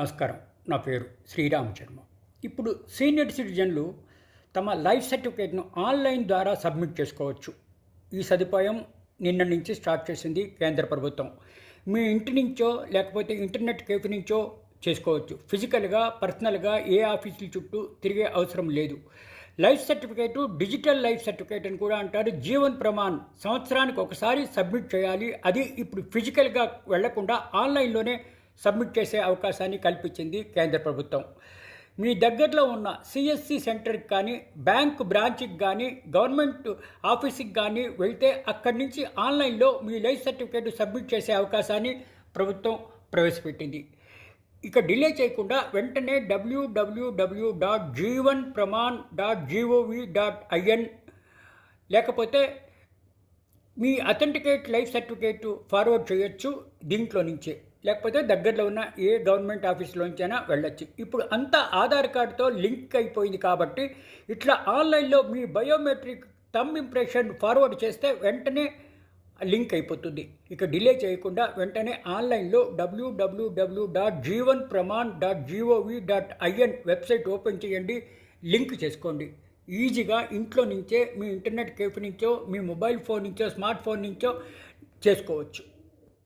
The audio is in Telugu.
నమస్కారం. నా పేరు శ్రీరామ్ శర్మ ఇప్పుడు సీనియర్ సిటిజన్లు తమ లైఫ్ సర్టిఫికేట్ను ఆన్లైన్ ద్వారా సబ్మిట్ చేసుకోవచ్చు. ఈ సదుపాయం నిన్న నుంచి స్టార్ట్ చేసింది కేంద్ర ప్రభుత్వం. మీ ఇంటి నుంచో లేకపోతే ఇంటర్నెట్ కేఫ్ నుంచో చేసుకోవచ్చు. ఫిజికల్గా పర్సనల్గా ఏ ఆఫీసుల చుట్టూ తిరిగే అవసరం లేదు. Life certificate digital life certificate అని కూడా అంటారు. జీవన్ ప్రమాణ్ సంవత్సరానికి ఒకసారి సబ్మిట్ చేయాలి. అది ఇప్పుడు ఫిజికల్గా వెళ్ళకుండా ఆన్లైన్లోనే సబ్మిట్ చేసే అవకాశాన్ని కల్పించింది కేంద్ర ప్రభుత్వం. మీ దగ్గరలో ఉన్న సిఎస్సి సెంటర్కి కానీ బ్యాంక్ బ్రాంచ్కి కానీ గవర్నమెంట్ ఆఫీస్కి కానీ వెళ్తే అక్కడి నుంచి ఆన్లైన్లో మీ లైఫ్ సర్టిఫికేట్ సబ్మిట్ చేసే అవకాశాన్ని ప్రభుత్వం ప్రవేశపెట్టింది. ఇక డిలే చేయకుండా వెంటనే WWW dot Jeevan Pramaan dot GOV dot IN లేకపోతే మీ అథెంటికేట్ లైఫ్ సర్టిఫికేట్ ఫార్వర్డ్ చేయొచ్చు దీంట్లో నుంచే. లేకపోతే దగ్గరలో ఉన్న ఏ గవర్నమెంట్ ఆఫీస్లోంచైనా వెళ్ళొచ్చు. ఇప్పుడు అంతా ఆధార్ కార్డుతో లింక్ అయిపోయింది కాబట్టి ఇట్లా ఆన్లైన్లో మీ బయోమెట్రిక్ థమ్ ఇంప్రెషన్ ఫార్వర్డ్ చేస్తే వెంటనే లింక్ అయిపోతుంది. ఇక డిలే చేయకుండా వెంటనే ఆన్లైన్లో WWW dot Jeevan Pramaan dot GOV dot IN website open చేయండి. లింక్ చేసుకోండి. ఈజీగా ఇంట్లో నుంచే మీ ఇంటర్నెట్ కేఫ్ నుంచో మీ మొబైల్ ఫోన్ నుంచో స్మార్ట్ ఫోన్ నుంచో చేసుకోవచ్చు.